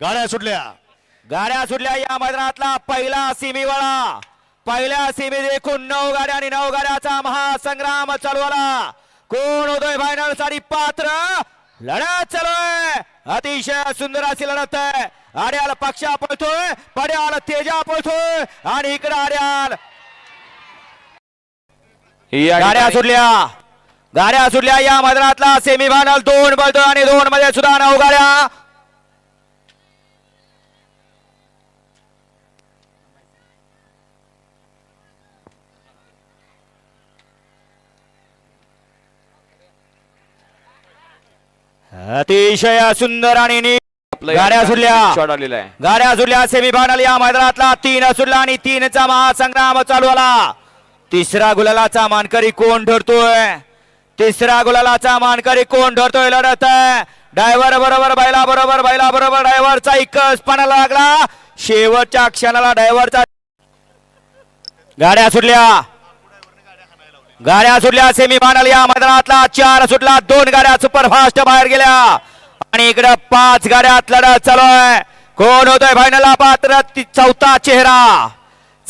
गाड्या सुटल्या. गाड्या सुटल्या या मैदानातला पहिला सीमेवाळा पहिल्या सीमे देखून नऊ गाड्या आणि नऊ गाड्याचा महासंग्राम चालू आला कोण होतोय फायनलसाठी पात्र? लढत चालू आहे. अतिशय सुंदर अशी लढत आहे. आर्याल पक्षा पळतोय पड्याल तेजा पळतोय आणि इकडे आर्याल गाड्या सुटल्या. गाड्या सुटल्या या मैदानातला सेमीफायनल दोन पळतोय आणि दोन मध्ये सुद्धा नऊ गाड्या. अतिशय सुंदर आणि गाड्या सुटल्या शॉट आलेला आहे. गाड्या सुटल्या सेमीफायनल या मैदानातला तीन सुटला आणि तीनचा महासंग्राम चालू आला. तिसरा गुलालाचा मानकरी कोण ठरतोय तिसरा गुलालाचा मानकरी कोण ठरतोय लढत ड्रायव्हर बरोबर बैला बरोबर बैला बरोबर ड्रायव्हरचा एकच पणाला लागला. शेवटच्या क्षणाला ड्रायव्हरचा गाड्या सुटल्या गाड्या सुटल्या सेमीफायनल या मैदानातला. चार सुटला दोन गाड्या सुपरफास्ट बाहेर गेल्या. आणि इकडे पाच गाड्यात लढत चालू आहे. कोण होतोय फायनलला पात्र ती- चौथा चेहरा.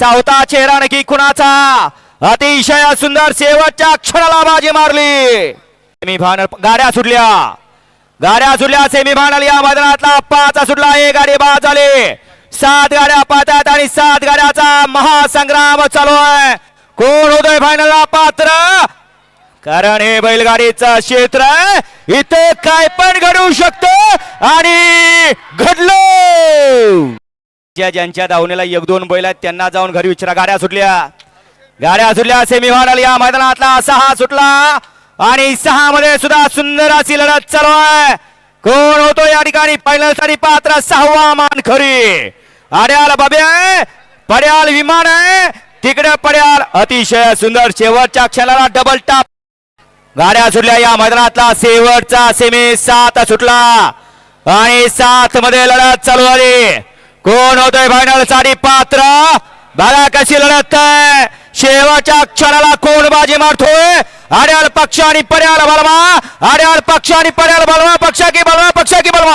चौथा चेहरा नक्की कुणाचा? अतिशय सुंदर शेवटच्या क्षणाला बाजी मारली. सेमीफायनल गाड्या सुटल्या. गाड्या सुटल्या सेमीफायनल या मैदानातला. पाच सुटला एक गाडी बाद झाली. सात गाड्या पाहतात आणि सात गाड्याचा महासंग्राम चालू आहे. कोण होतोय फायनलला पात्र? कारण हे बैलगाडीचं क्षेत्र आहे इथे काय पण घडू शकत आणि घडलं! ज्या ज्यांच्या दावणीला एक दोन बैल आहेत त्यांना जाऊन घरी विचारा गाड्या सुटल्या. गाड्या सुटल्या सेमीफायनल या मैदानातला सहा सुटला आणि सहा मध्ये सुद्धा सुंदर अशी लढत चालू आहे. कोण होतो या ठिकाणी? पहिल्यासाठी पात्र सहावा मान खरी. अड्याल बाबे पड्याल विमान आहे तिकडे पड्याल अतिशय सुंदर शेवटच्या क्षणाला डबल टाप गाड्या सुटल्या या मैदानातला. शेवटचा सेमी सात सुटला. आणि सात मध्ये लढत चालू झाली. कोण होतोय फायनलसाठी पात्र. बघा कशी लढत आहे. शेवटच्या क्षणाला कोण बाजी मारतोय? अड्याल पक्ष आणि पर्याल बलवा. अड्याल पक्ष आणि पर्याल बलवा. पक्ष की बलवा? पक्ष की बलवा?